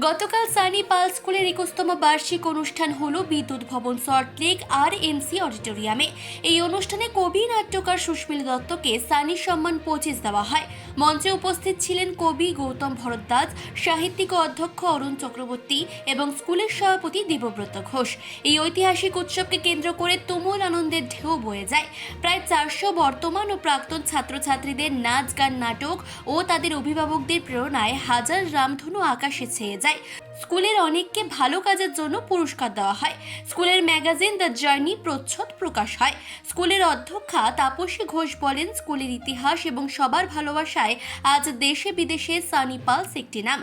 গতকাল সানি পাল স্কুলের একুশতম বার্ষিক অনুষ্ঠান হল বিদ্যুৎ ভবন সল্টলেক আর এনসি অডিটোরিয়ামে। এই অনুষ্ঠানে কবি, নাট্যকার সুস্মিল দত্তকে সানি সম্মান পঁচিশ দেওয়া হয়। মঞ্চে উপস্থিত ছিলেন কবি গৌতম ভরদ্বাজ, সাহিত্যিক অধ্যক্ষ অরুণ চক্রবর্তী এবং স্কুলের সভাপতি দেবব্রত ঘোষ। এই ঐতিহাসিক উৎসবকে কেন্দ্র করে তুমুল আনন্দের ঢেউ বয়ে যায়। প্রায় চারশো বর্তমান ও প্রাক্তন ছাত্রছাত্রীদের নাচ, গান, নাটক ও তাদের অভিভাবকদের প্রেরণায় হাজার রামধনু আকাশে ছেয়ে যায়। স্কুলের অনেককে ভালো কাজের জন্য পুরস্কার দেওয়া হয়। স্কুলের ম্যাগাজিন দ্য জার্নি প্রচ্ছদ প্রকাশ হয়। স্কুলের অধ্যক্ষা তাপসী ঘোষ বলেন, স্কুলের ইতিহাস এবং সবার ভালোবাসায় আজ দেশে বিদেশে সানি পালস একটি নাম।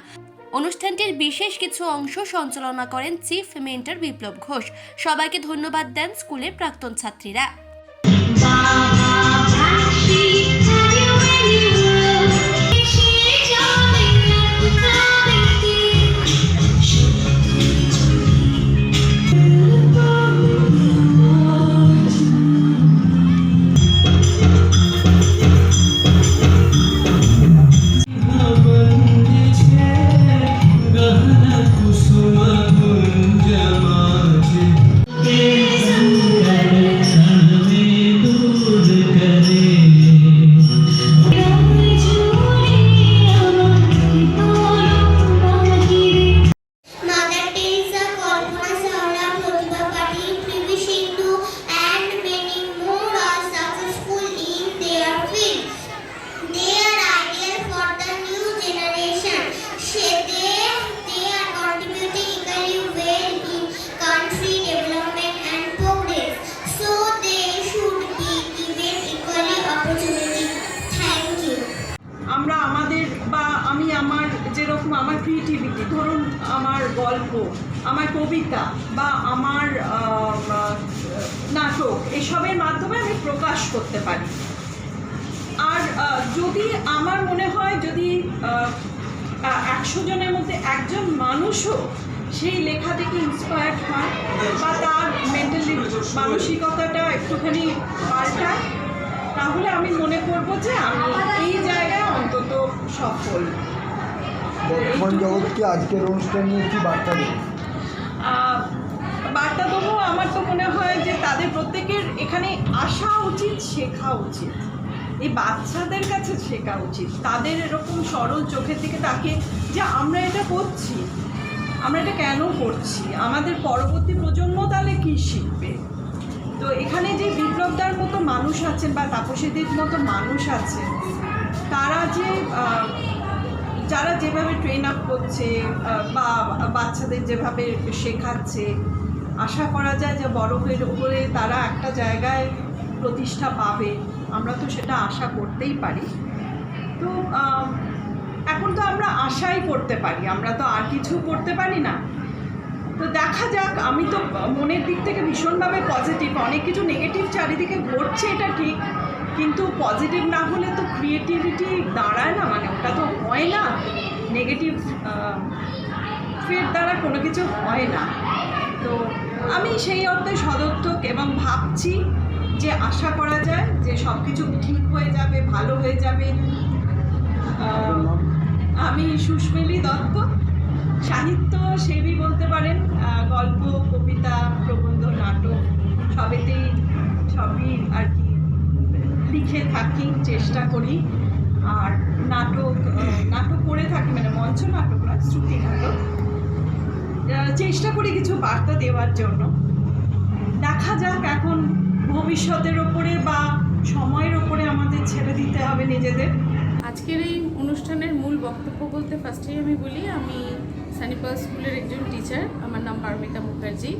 অনুষ্ঠানটির বিশেষ কিছু অংশ সঞ্চালনা করেন চিফ মেন্টর বিপ্লব ঘোষ। সবাইকে ধন্যবাদ দেন স্কুলের প্রাক্তন ছাত্রীরা। আমার কবিতা বা আমার নাটক, এসবের মাধ্যমে আমি প্রকাশ করতে পারি। আর যদি আমার মনে হয় যদি একশো জনের মধ্যে একজন মানুষও সেই লেখা থেকে ইন্সপায়ার্ড হয় বা তার মেন্টালি মানসিকতাটা একটুখানি পাল্টায়, তাহলে আমি মনে করব যে আমি এই জায়গায় অন্তত সফল। বর্তমান জগৎকে আজকের অনুষ্ঠান নিয়ে কি বার্তা দেবে? দেবো আমার তো মনে হয় যে তাদের প্রত্যেকের এখানে আসা উচিত, শেখা উচিত। এই বাচ্চাদের কাছে শেখা উচিত। তাদের এরকম সরল চোখের দিকে তাকে যে আমরা এটা করছি, আমরা এটা কেন করছি? আমাদের পরবর্তী প্রজন্ম তাহলে কী শিখবে? তো এখানে যে বিপ্লবদার মতো মানুষ আছেন বা তাপসীদের মতো মানুষ আছেন, তারা যে যারা যেভাবে ট্রেন আপ করছে বা বাচ্চাদের যেভাবে শেখাচ্ছে আশা করা যায় যে বরফের করে তারা একটা জায়গায় প্রতিষ্ঠা পাবে। আমরা তো সেটা আশা করতেই পারি। তো এখন তো আমরা আশাই করতে পারি। আমরা তো আর কিছু করতে পারি না। তো দেখা যাক, আমি তো মনের দিক থেকে ভীষণভাবে পজিটিভ অনেক কিছু নেগেটিভ চারিদিকে ঘটছে, এটা ঠিক। কিন্তু পজিটিভ না হলে তো ক্রিয়েটিভিটি দাঁড়ায় না। মানে ওটা তো হয় না। নেগেটিভ ফের দ্বারা কোনো কিছু হয় না। তো আমি সেই অর্থে সদর্থক এবং ভাবছি যে আশা করা যায় যে সব কিছু ঠিক হয়ে যাবে ভালো হয়ে যাবে। আমি সুস্মিলি দত্ত। সাহিত্য সেবী বলতে পারেন গল্প কবিতা প্রবন্ধ নাটক সবেতেই সবই আর কি লিখে থাকি চেষ্টা করি। আর নাটক নাটক করে থাকি মানে মঞ্চ নাটক না শ্রুতি নাটক। চেষ্টা করি কিছু বার্তা দেওয়ার জন্য। দেখা যাক এখন ভবিষ্যতের ওপরে বা সময়ের ওপরে আমাদের ছেড়ে দিতে হবে নিজেদের। আজকের এই অনুষ্ঠানের মূল বক্তব্য বলতে ফার্স্টেই আমি বলি, আমি সানিপাল স্কুলের একজন টিচার আমার নাম পারমিতা মুখার্জি।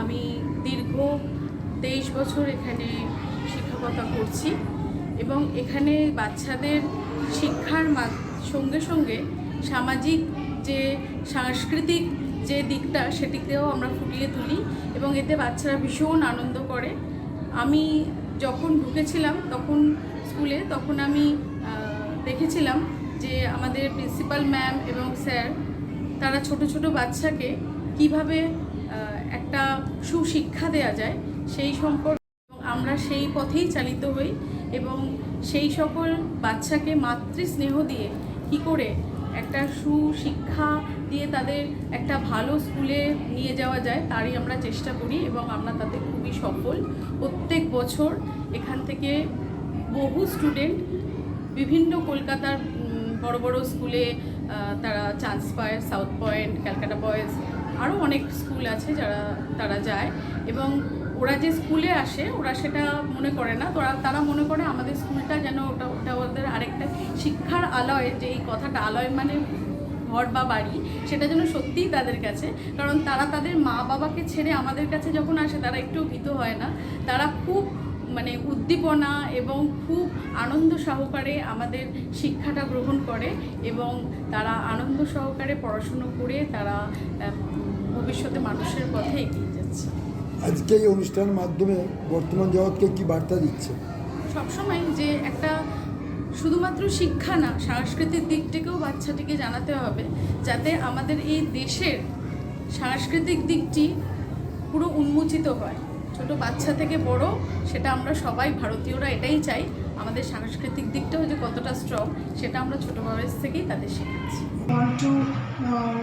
আমি দীর্ঘ তেইশ বছর এখানে শিক্ষকতা করছি এবং এখানে বাচ্চাদের শিক্ষার সঙ্গে সঙ্গে সামাজিক যে সাংস্কৃতিক যে দিকটা সেটিকেও আমরা ফুটিয়ে তুলি এবং এতে বাচ্চারা ভীষণ আনন্দ করে। আমি যখন ঢুকেছিলাম তখন স্কুলে তখন আমি দেখেছিলাম যে আমাদের প্রিন্সিপাল ম্যাম এবং স্যার তারা ছোট ছোট বাচ্চাকে কীভাবে একটা সুশিক্ষা দেওয়া যায় সেই সম্পর্কে আমরা সেই পথেই চালিত হই এবং সেই সকল বাচ্চাকে মাতৃস্নেহ দিয়ে কি করে একটা সুশিক্ষা দিয়ে তাদের একটা ভালো স্কুলে নিয়ে যাওয়া যায়, তারই আমরা চেষ্টা করি এবং আমরা তাতে খুবই সফল। প্রত্যেক বছর এখান থেকে বহু স্টুডেন্ট বিভিন্ন কলকাতার বড় বড় স্কুলে তারা চান্স পায়, সাউথ পয়েন্ট, ক্যালকাটা বয়েজ আরও অনেক স্কুল আছে যারা, তারা যায় এবং ওরা যে স্কুলে আসে, ওরা সেটা মনে করে না। তোরা, তারা মনে করে আমাদের স্কুলটা যেন ওটা ওটা শিক্ষার আলয় যে এই কথাটা আলয় মানে ঘর বা বাড়ি সেটা যেন সত্যিই তাদের কাছে। কারণ তারা তাদের মা বাবাকে ছেড়ে আমাদের কাছে যখন আসে তারা একটু ভীত হয় না। তারা খুব মানে উদ্দীপনা এবং খুব আনন্দ সহকারে আমাদের শিক্ষাটা গ্রহণ করে এবং তারা আনন্দ সহকারে পড়াশুনো করে তারা ভবিষ্যতে মানুষের পথে এগিয়ে যাচ্ছে। আজকে এই অনুষ্ঠানের মাধ্যমে বর্তমান জগৎকে কি বার্তা দিচ্ছে? সবসময় যে একটা শুধুমাত্র শিক্ষা না সাংস্কৃতিক দিকটাকেও বাচ্চাটিকে জানাতে হবে যাতে আমাদের এই দেশের সাংস্কৃতিক দিকটি পুরো উন্মোচিত হয় ছোট বাচ্চা থেকে বড় সেটা আমরা সবাই ভারতীয়রা এটাই চাই আমাদের সাংস্কৃতিক দিকটাও যে কতটা স্ট্রং সেটা আমরা ছোটো বয়স থেকেই তাদের to uh,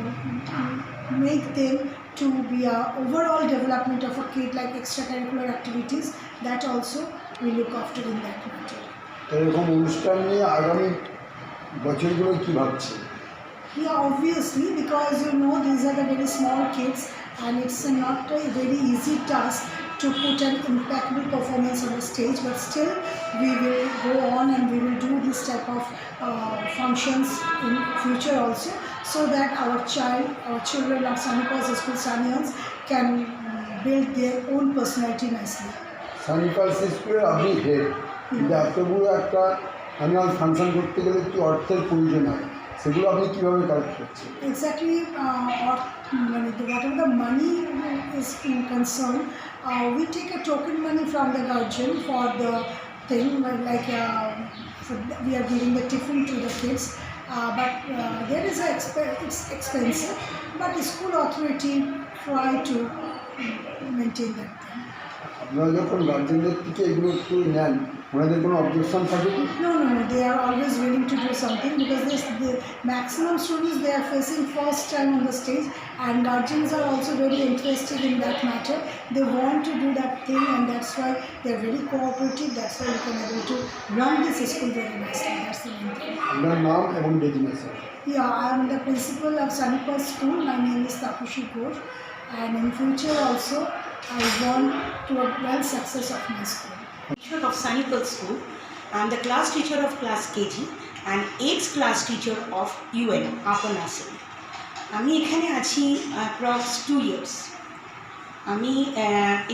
make them to be a overall development of a kid like extracurricular activities that also we look after in that matter. এরকম অনুষ্ঠান নিয়ে আগামী বছরগুলো কি ভাবছে Yeah, obviously, because you know these are the very small kids, and it's not a very easy task to put an impeccable performance on the stage. But still, we will go on and we will do this type of uh, functions in future also, so that our child, our children of Sanipas School Sanians can build their own personality nicely. সানিপাল স্কুলের আপনি head কিন্তু এত বড় একটা annual function করতে গেলে কি অর্থের প্রয়োজন হয় সেগুলো আপনি কীভাবে কালেক্ট করছেন exactly uh, or money, the- whatever the money is in concern, uh, we take a token money from the guardian for the thing, but like uh, for, we are giving the tiffin to the kids. Uh, but uh, there is a exp- it's expensive, but the school authority try to mm, maintain that thing. আপনারা যখন গার্জেনদের থেকে এগুলো একটু নেন ওনাদের কোনো objection থাকে কি No, no, no. They are always willing to do something because this the maximum students they are facing first time on the stage, and guardians are also very interested in that matter. They want to do that thing, and that's why they are very cooperative. That's why we can able to run this school very nicely. That's the main thing. আপনার নাম এবং designation Yeah, I am the principal of Sanipa School. My name is Tapushi Ghosh, and in future also I want to a well success of my school. teacher of Sunnypal School. I'm the class teacher of class KG and eighth class teacher of UN, Upper Nursery. আমি এখানে আছি approx two years আমি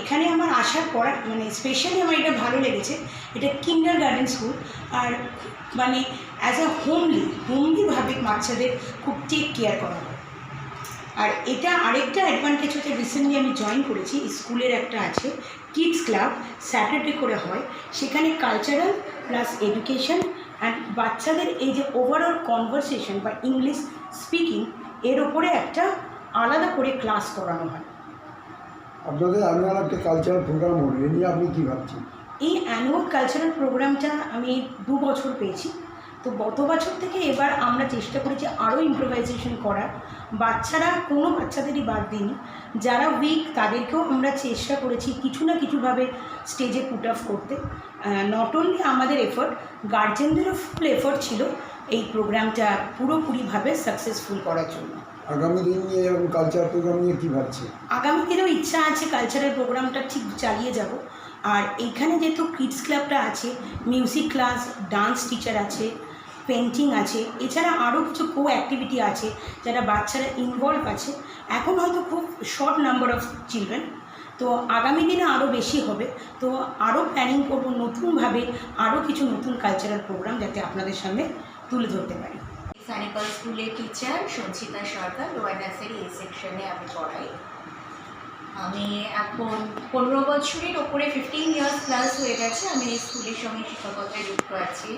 এখানে আমার আসার পর মানে specially আমার এটা ভালো লেগেছে এটা কিন্ডার গার্ডেন স্কুল আর মানে অ্যাজ আ হোমলি হোমলিভাবে বাচ্চাদের খুব টেক কেয়ার করা হয় আর এটা আরেকটা অ্যাডভান্টেজ হচ্ছে রিসেন্টলি আমি জয়েন করেছি স্কুলের একটা আছে কিডস ক্লাব স্যাটারডে করে হয়। সেখানে কালচারাল প্লাস এডুকেশন অ্যান্ড বাচ্চাদের এই যে ওভারঅল কনভারসেশন বা ইংলিশ স্পিকিং এর ওপরে একটা আলাদা করে ক্লাস করানো হয়। আপনাদের অ্যানুয়াল একটা কালচারাল প্রোগ্রাম হলো এ নিয়ে আপনি কী ভাবছেন? এই অ্যানুয়াল কালচারাল প্রোগ্রামটা আমি দু বছর পেয়েছি। তো গত বছর থেকে এবার আমরা চেষ্টা করেছি আরও ইম্প্রোভাইজেশন করার। বাচ্চারা কোনো বাচ্চাদেরই বাদ দিইনি। যারা উইক তাদেরকেও আমরা চেষ্টা করেছি কিছু না কিছুভাবে স্টেজে পুট অফ করতে। নট অনলি আমাদের এফোর্ট গার্জেনদেরও ফুল এফোর্ট ছিল এই প্রোগ্রামটা পুরোপুরিভাবে সাকসেসফুল করার জন্য। আগামী দিন নিয়ে এরকম কালচার প্রোগ্রাম নিয়ে কী ভাবছেন আগামী দিনেও ইচ্ছা আছে কালচারাল প্রোগ্রামটা ঠিক চালিয়ে যাব। আর এইখানে যেহেতু কিডস ক্লাবটা আছে মিউজিক ক্লাস ডান্স টিচার আছে পেন্টিং আছে, এছাড়া আরও কিছু কো অ্যাক্টিভিটি আছে যারা বাচ্চারা ইনভলভ আছে। এখন হয়তো খুব শর্ট নাম্বার অফ চিলড্রেন তো আগামী দিনে আরও বেশি হবে। তো আরও প্ল্যানিং করব নতুনভাবে আরও কিছু নতুন কালচারাল প্রোগ্রাম যাতে আপনাদের সামনে তুলে ধরতে পারি। সানিপাল স্কুলের teacher Sanchita Sarkar lower nursery এই সেকশনে আমি পড়াই। আমি এখন পনেরো বছরের ওপরে ফিফটিন ইয়ার্স প্লাস হয়ে গেছে, আমি এই স্কুলের সঙ্গে শিক্ষকতায় যুক্ত আছি।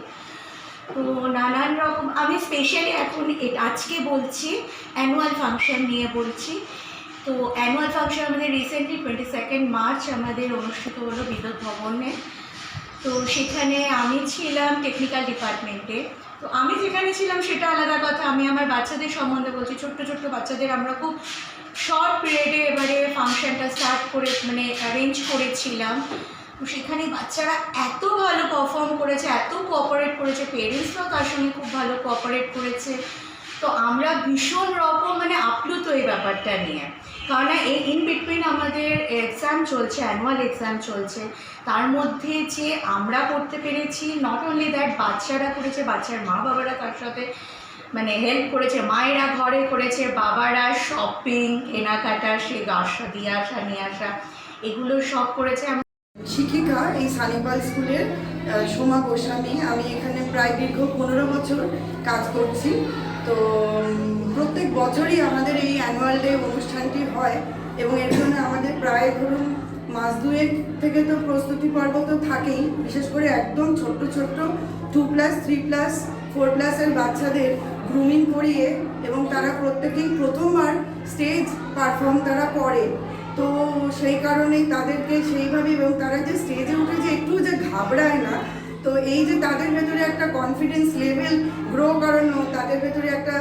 তো নানান রকম, আমি স্পেশালি এখন আজকে বলছি অ্যানুয়াল ফাংশন নিয়ে বলছি। তো অ্যানুয়াল ফাংশন আমাদের রিসেন্টলি টোয়েন্টি সেকেন্ড মার্চ আমাদের অনুষ্ঠিত হলো বিদ্যুৎ ভবনে। তো সেখানে আমি ছিলাম টেকনিক্যাল ডিপার্টমেন্টে তো আমি যেখানে ছিলাম সেটা আলাদা কথা, আমি আমার বাচ্চাদের সম্বন্ধে বলছি, ছোট্ট ছোট্ট বাচ্চাদের আমরা খুব শর্ট পিরিয়ডে এবারে ফাংশনটা স্টার্ট করে মানে অ্যারেঞ্জ করেছিলাম। সেখানে বাচ্চারা এত ভালো পারফর্ম করেছে, এত কোঅপারেট করেছে পেরেন্টসরাও তার সঙ্গে খুব ভালো কোঅপারেট করেছে। তো আমরা ভীষণ রকম মানে আপ্লুত এই ব্যাপারটা নিয়ে। কারণ এই ইন বিটুইন আমাদের এক্সাম চলছে অ্যানুয়াল এক্সাম চলছে। তার মধ্যে যে আমরা করতে পেরেছি নট অনলি দ্যাট বাচ্চারা করেছে, বাচ্চার মা বাবারা তার সাথে মানে হেল্প করেছে, মায়েরা ঘরে করেছে, বাবারা শপিং কেনাকাটা, সে আসা দিয়ে আসা, নিয়ে আসা, এগুলো সব করেছে। শিক্ষিকা এই সানিপাল স্কুলের সোমা গোস্বামী। আমি এখানে প্রায় দীর্ঘ পনেরো বছর কাজ করছি। তো প্রত্যেক বছরই আমাদের এই অ্যানুয়াল ডে অনুষ্ঠানটি হয় এবং এর জন্য আমাদের প্রায় ধরুন মাস দুয়েক থেকে তো প্রস্তুতি পর্ব তো থাকেই। বিশেষ করে একদম ছোট্ট ছোট্ট two plus three plus four প্লাসের বাচ্চাদের গ্রুমিং করিয়ে এবং তারা প্রত্যেকেই প্রথমবার স্টেজ পারফর্ম তারা করে। তো সেই কারণেই তাদেরকে সেইভাবে এবং তারা যে স্টেজে উঠে যে একটু যে ঘাবড়ায় না, তো এই যে তাদের ভেতরে একটা কনফিডেন্স লেভেল গ্রো করানো, তাদের ভেতরে একটা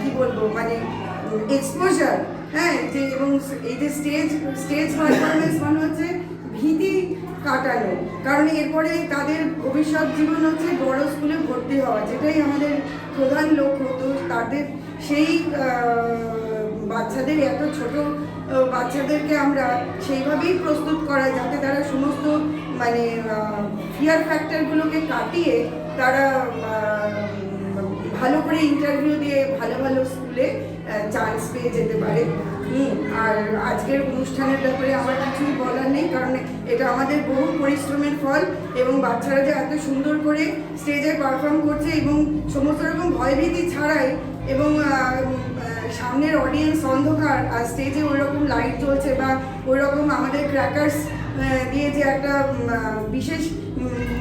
কি বলব মানে এক্সপোজার হ্যাঁ যে এবং এই যে স্টেজ স্টেজ পারফরমেন্স মানে হচ্ছে ভীতি কাটানো। কারণ এরপরে তাদের ভবিষ্যৎ জীবন হচ্ছে বড় স্কুলে ভর্তি হওয়া, যেটাই আমাদের প্রধান লক্ষ্য। তো তাদের সেই বাচ্চাদের, এত ছোট বাচ্চাদেরকে আমরা সেইভাবেই প্রস্তুত করা যাতে তারা সমস্ত মানে ফিয়ার ফ্যাক্টরগুলোকে কাটিয়ে তারা ভালো করে ইন্টারভিউ দিয়ে ভালো ভালো স্কুলে চান্স পেয়ে যেতে পারে। আর আজকের অনুষ্ঠানের ব্যাপারে আমার কিছুই বলার নেই, কারণ এটা আমাদের বহু পরিশ্রমের ফল এবং বাচ্চারা যে এত সুন্দর করে স্টেজে পারফর্ম করছে এবং সমস্ত রকম ভয়ভীতি ছাড়াই এবং সামনের অডিয়েন্স অন্ধকার, আর স্টেজে ওই রকম লাইট জ্বলছে বা ওই রকম আমাদের ক্র্যাকার্স দিয়ে যে একটা বিশেষ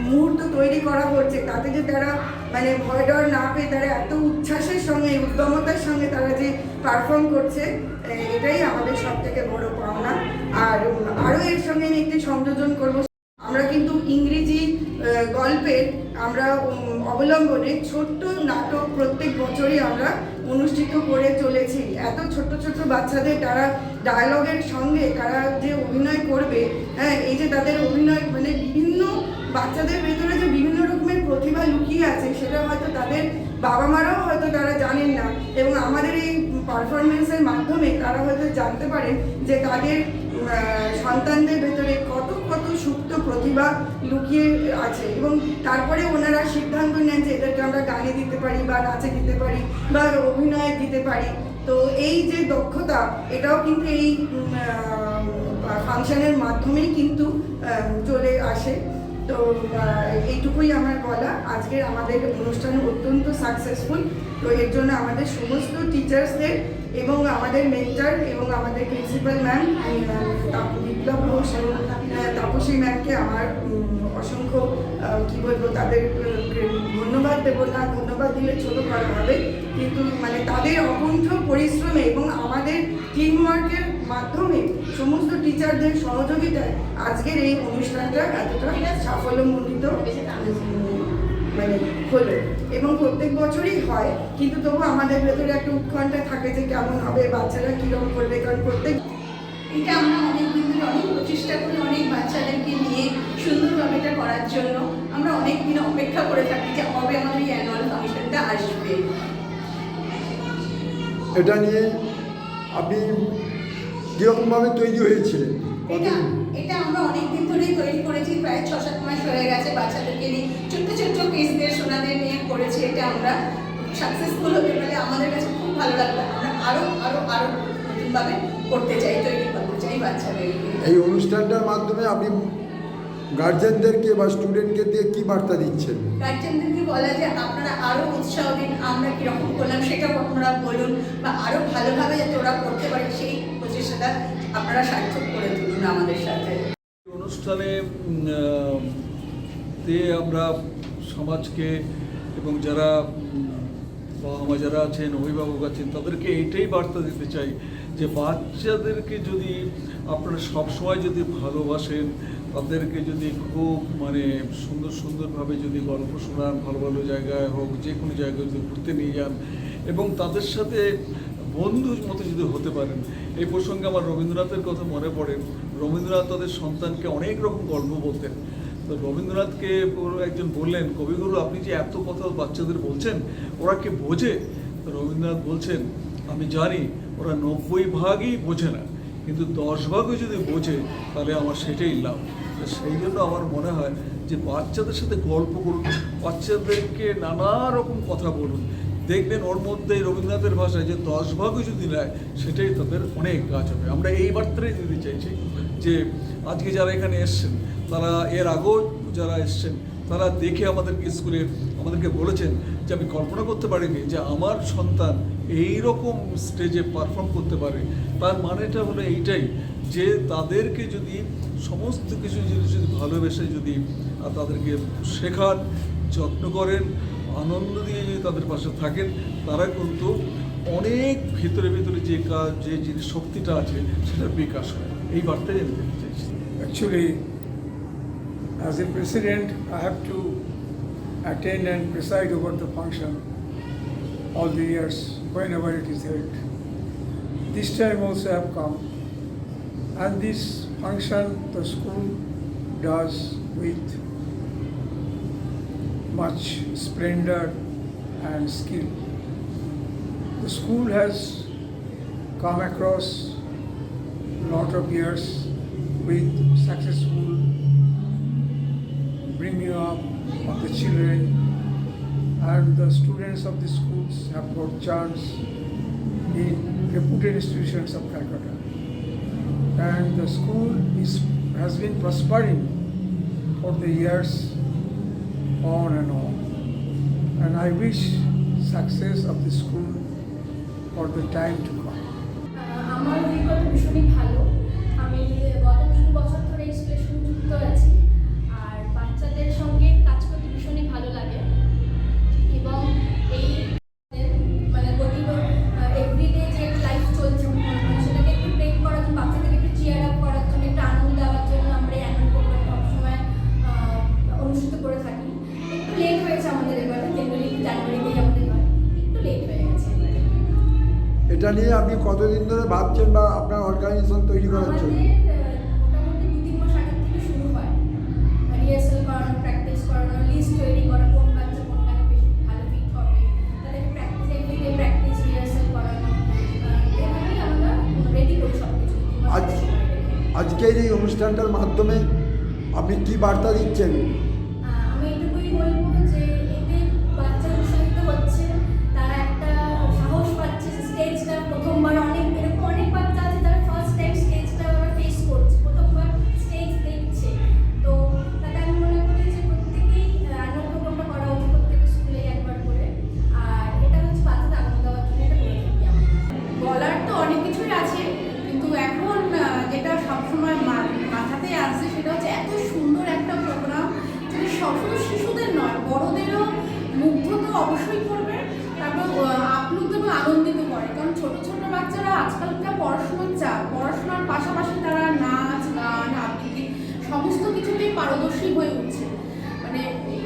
মুহূর্ত তৈরি করা হচ্ছে, তাতে যে তারা মানে ভয় ডর না পেয়ে তারা এত উচ্ছ্বাসের সঙ্গে, উদ্যমতার সঙ্গে তারা যে পারফর্ম করছে এটাই আমাদের সব থেকে বড় পাওনা। আর আরও এর সঙ্গে আমি একটি সংযোজন করব, আমরা কিন্তু ইংরেজি গল্পের আমরা অবলম্বনে ছোট্ট নাটক প্রত্যেক বছরই আমরা অনুষ্ঠিত করে চলেছি। এত ছোট ছোট বাচ্চাদের তারা ডায়ালগের সঙ্গে তারা যে অভিনয় করবে হ্যাঁ এই যে তাদের অভিনয় মানে বিভিন্ন বাচ্চাদের ভেতরে যে বিভিন্ন রকমের প্রতিভা লুকিয়ে আছে, সেটা হয়তো তাদের বাবা মারাও হয়তো তারা জানেন না। এবং আমাদের এই পারফরমেন্সের মাধ্যমে তারা হয়তো জানতে পারেন যে তাদের সন্তানদের ভেতরে কত কত সুপ্ত প্রতিভা লুকিয়ে আছে এবং তারপরে ওনারা সিদ্ধান্ত নেন যে এদেরকে আমরা গানে দিতে পারি বা নাচে দিতে পারি বা অভিনয়ে দিতে পারি। তো এই যে দক্ষতা, এটাও কিন্তু এই ফাংশনের মাধ্যমেই কিন্তু চলে আসে। তো এইটুকুই আমার বলা। আজকের আমাদের অনুষ্ঠান অত্যন্ত সাকসেসফুল তো এর জন্য আমাদের সমস্ত টিচার্সদের এবং আমাদের মেন্টার এবং আমাদের প্রিন্সিপাল ম্যাম বিপ্লব ঘোষ এবং তাপসী ম্যামকে আমার অসংখ্য কি বলব, তাদের ধন্যবাদ দেবো না, ধন্যবাদ দিলে ছোট করা হবে। কিন্তু মানে তাদের অকুণ্ঠ পরিশ্রমে এবং আমাদের টিম ওয়ার্কের মাধ্যমে সমস্ত টিচারদের সহযোগিতায় আজকের এই অনুষ্ঠানটা এতটা সাফল্যমণ্ডিত মানে হলো। এবং প্রত্যেক বছরই হয় কিন্তু তবু আমাদের ভেতরে একটা উৎকণ্ঠা থাকে যে কেমন হবে বাচ্চারা কীরকম করবে কারণ প্রত্যেক এটা আমরা অনেক দিন ধরে অনেক প্রচেষ্টা করি অনেক বাচ্চাদেরকে নিয়ে সুন্দরভাবে এটা করার জন্য আমরা অনেক দিন অপেক্ষা করে থাকি যে কবে আমাদের এই অ্যানুয়াল ফাংশনটা আসবে। এটা নিয়ে আপনি কীরকমভাবে তৈরি হয়েছিলেন? এটা এটা আমরা অনেক দিন ধরেই তৈরি করেছি প্রায় ছ সাত মাস হয়ে গেছে বাচ্চাদেরকে নিয়ে। ছোট্ট ছোট্ট পিসদের সোনাদের নিয়ে করেছি এটা আমরা। সাকসেসফুল হতে পারলে আমাদের কাছে খুব ভালো লাগবে আমরা আরও আরও আরও নতুনভাবে করতে চাই তৈরি করতে চাই বাচ্চাদেরকে। এই অনুষ্ঠানটার মাধ্যমে আপনি গার্জেনদেরকে বা স্টুডেন্টকে দিয়ে কী বার্তা দিচ্ছেন? গার্জেনদেরকে বলা যে আপনারা আরও উৎসাহ দিন আমরা কীরকম করলাম সেটা আপনারা বলুন বা আরও ভালোভাবে যাতে ওরা করতে পারে সেই প্রচেষ্টাটা আপনারা সার্থক করে তুলুন আমাদের সাথে। অনুষ্ঠানে আমরা সমাজকে এবং যারা বাবা মা যারা আছেন, অভিভাবক আছেন, তাদেরকে এইটাই বার্তা দিতে চাই যে বাচ্চাদেরকে যদি আপনারা সবসময় যদি ভালোবাসেন, তাদেরকে যদি খুব মানে সুন্দর সুন্দরভাবে যদি গল্প শোনান, ভালো ভালো জায়গায় হোক, যে কোনো জায়গায় যদি ঘুরতে নিয়ে যান এবং তাদের সাথে বন্ধুর মতো যদি হতে পারেন, এই প্রসঙ্গে আমার রবীন্দ্রনাথের কথা মনে পড়ে। রবীন্দ্রনাথ তাদের সন্তানকে অনেক রকম গল্প বলতেন। তো রবীন্দ্রনাথকে একজন বললেন, কবিগুরু, আপনি যে এত কথা বাচ্চাদের বলছেন, ওরা কি বোঝে? তো রবীন্দ্রনাথ বলছেন, আমি জানি, ওরা নব্বই ভাগই বোঝে না, কিন্তু দশ ভাগও যদি বোঝে, তাহলে আমার সেটাই লাভ। সেই জন্য আমার মনে হয় যে বাচ্চাদের সাথে গল্প করুন, বাচ্চাদেরকে নানা রকম কথা বলুন। দেখবেন ওর মধ্যেই রবীন্দ্রনাথের ভাষায় যে দশ ভাগও যদি নেয়, সেটাই তাদের অনেক কাজ হবে। আমরা এই বার্তাটাই দিতে চাইছি। যে আজকে যারা এখানে এসছেন, তারা এর আগেও যারা এসছেন, তারা দেখে আমাদেরকে স্কুলে আমাদেরকে বলেছেন যে আমি কল্পনা করতে পারিনি যে আমার সন্তান এই রকম স্টেজে পারফর্ম করতে পারে। তার মানেটা হলো এইটাই যে তাদেরকে যদি সমস্ত কিছু জিনিস যদি ভালোবেসে যদি তাদেরকে শেখান, যত্ন করেন, আনন্দ দিয়ে যদি তাদের পাশে থাকেন, তারা কিন্তু অনেক ভিতরে ভিতরে যে কাজ যে জিনিস শক্তিটা আছে, সেটা বিকাশ হয়। এই বার্তাই আমি দিতে চাইছি Actually, as a president, I have to attend and preside over the function all the years whenever it is held. This time also I have come, and this function the school does with much splendor and skill. The school has come across lot of years with successful bringing up of the children and the students of the schools have got chance in reputed institutions of Calcutta. And the school is, has been prospering for the years on and on. And I wish success of the school for the time to come. আমার অভিজ্ঞতা ভীষণই ভালো আমি গত তিন বছর ধরে স্কুলের সঙ্গে যুক্ত আর বাচ্চাদের সঙ্গে কাজ করতে ভীষণই ভালো লাগে। এবং এই মানে গতি এভরিডে যে লাইফ চলছে সেটাকে একটু ব্রেক করার জন্য বাচ্চাদেরকে একটু চেয়ার আপ করার জন্য, একটু আনন্দ দেওয়ার জন্য আমরা অ্যানুয়াল প্রোগ্রাম সবসময় অনুষ্ঠিত করে থাকি। একটু হয়েছে আমাদের এবারে জেনারেলি জানুয়ারিতেই আমাদের হয় গেছে। এটা নিয়ে আপনি কতদিন ধরে ভাবছেন বা আপনার অর্গানাইজেশন তৈরি করার জন্য? আজকের অনুষ্ঠানটার মাধ্যমে আপনি কি বার্তা দিচ্ছেন? আমি এটুকুই বলব যে এতে বাচ্চা উৎসাহিত হচ্ছে তারা একটা সাহস পাচ্ছে স্টেজটা প্রথমবার অনেক এরকম অনেক বাচ্চা আছে তারা ফার্স্ট টাইম স্টেজটা ওরা ফেস করছে প্রথমবার স্টেজ দেখছে। তো তাতে আমি মনে করি যে প্রত্যেকেই প্রোগ্রামটা করা উচিত প্রত্যেক স্কুলে একবার করে। আর এটা হচ্ছে বাচ্চাদের আনন্দ দেওয়ার জন্য এটা করে থাকি আমরা। বলার তো অনেক কিছুই আছে কিন্তু এখন যেটা সবসময় মা- আসছে সেটা হচ্ছে এত সুন্দর একটা প্রোগ্রাম যেটা শুধু শিশুদের নয়, বড়দেরও মুগ্ধ তো অবশ্যই করবে, তারপর আপ্লুত এবং আনন্দিত করে। কারণ ছোট ছোট বাচ্চারা আজকালকার পড়াশোনার চাপ পড়াশোনার পাশাপাশি তারা নাচ, গান, আবৃত্তি, সমস্ত কিছুতেই পারদর্শী হয়ে উঠছে। মানে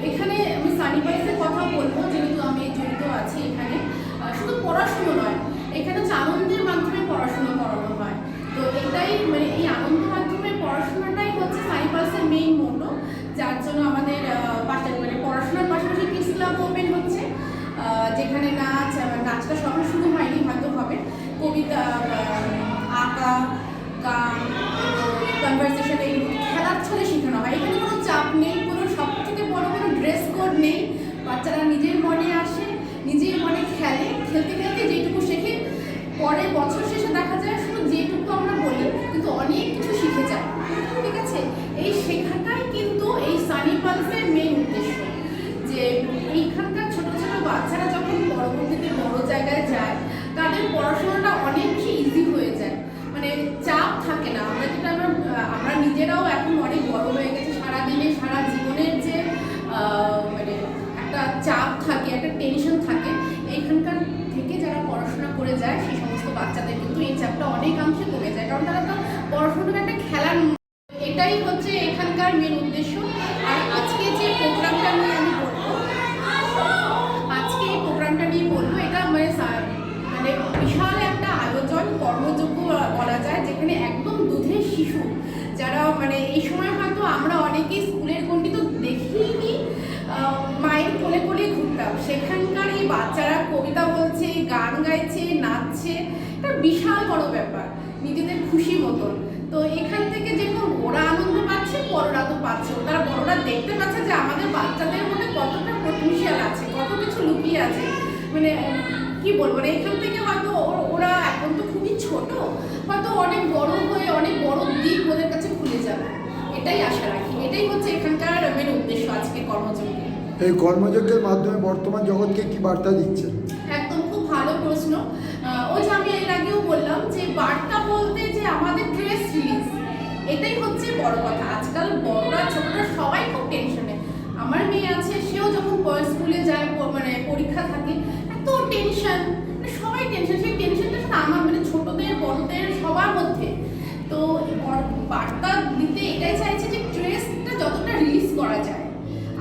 এখানে আমি সানিবাইজের কথা বলব, যেহেতু আমি জড়িত আছি এখানে। শুধু পড়াশুনো নয়, এখানে হচ্ছে আনন্দের মাধ্যমে পড়াশোনা করানো হয়। তো এটাই মানে এই আনন্দ মাধ্যমে পড়াশোনাটাই হচ্ছে সানিবাইজের মেইন মোটো যার জন্য আমাদের পাশে মানে পড়াশোনার পাশাপাশি কিস ক্লাব ওপেন হচ্ছে যেখানে নাচ নাচটা সবাই শুরু হয়নি হয়তো হবে। কবিতা আঁকা, গান কনভারসেশন এইগুলো খেলার ছলে শেখানো হয়। এখানে কোনো চাপ নেই, কোনো সব থেকে বড় কোনো ড্রেস কোড নেই। বাচ্চারা নিজের মনে আসে, নিজের মনে খেলে। খেলতে খেলতে যেটুকু শেখে পরে বছর শেষে দেখা যায় শুধু যেটুকু আমরা বলি, কিন্তু অনেক অনেকাংশে কমে যায়। কারণ তারা তো পড়াশোনার একটা খেলার এটাই হচ্ছে এখানকার মেন উদ্দেশ্য। আর আজকে যে প্রোগ্রামটা নিয়ে আমি বলব, আজকে এই প্রোগ্রামটা নিয়ে বলব, এটা মানে মানে বিশাল একটা আয়োজন, কর্মযোগ্য বলা যায়, যেখানে একদম দুধের শিশু যারা মানে এই সময় মতন। তো এখান থেকে যেমন ওরা আনন্দ পাচ্ছে, বড়রা তো পাচ্ছে। তারা বড়রা দেখতে পাচ্ছে যে আমাদের বাচ্চাদের মধ্যে কতটা পোটেনশিয়াল আছে, কত কিছু লুকিয়ে আছে। মানে কি বলব মানে এখান থেকে হয়তো ওরা এখন তো খুবই ছোট, হয়তো অনেক বড় হয়ে, অনেক বড় দিক ওদের কাছে খুলে যাবে। এটাই আশা রাখি। এটাই হচ্ছে এখানকার মেন উদ্দেশ্য আজকে কর্মযোগে এই কর্মযজ্ঞের মাধ্যমে বর্তমান জগৎকে কি বার্তা দিচ্ছে? এটাই হচ্ছে বড় কথা। আজকাল বড়রা, ছোটরা সবাই খুব টেনশনে আমার মেয়ে আছে, সেও যখন বয়স স্কুলে যায় মানে পরীক্ষা থাকে, এত টেনশন সবাই টেনশন সেই টেনশনটা শুধু আমার মানে ছোটদের, বড়দের, সবার মধ্যে। তো বার্তা দিতে এটাই চাইছে যে স্ট্রেসটা যতটা রিলিজ করা যায়।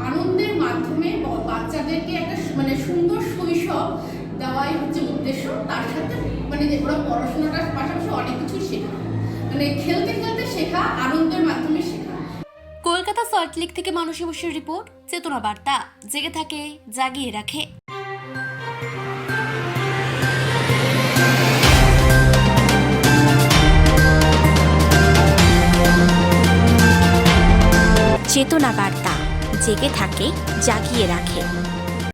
আনন্দের মাধ্যমে বাচ্চাদেরকে একটা মানে সুন্দর শৈশব দেওয়াই হচ্ছে উদ্দেশ্য। তার সাথে মানে যে ওরা পড়াশোনাটার পাশাপাশি অনেক কিছু শেখা মানে খেলতে খেলতে শেখা আনন্দের মাধ্যমে শেখা। কলকাতা সল্টলেক থেকে মানসী বসুর রিপোর্ট চেতনা বার্তা। জেগে থাকে জাগিয়ে রাখে। চেতনা বার্তা। জেগে থাকে জাগিয়ে রাখে।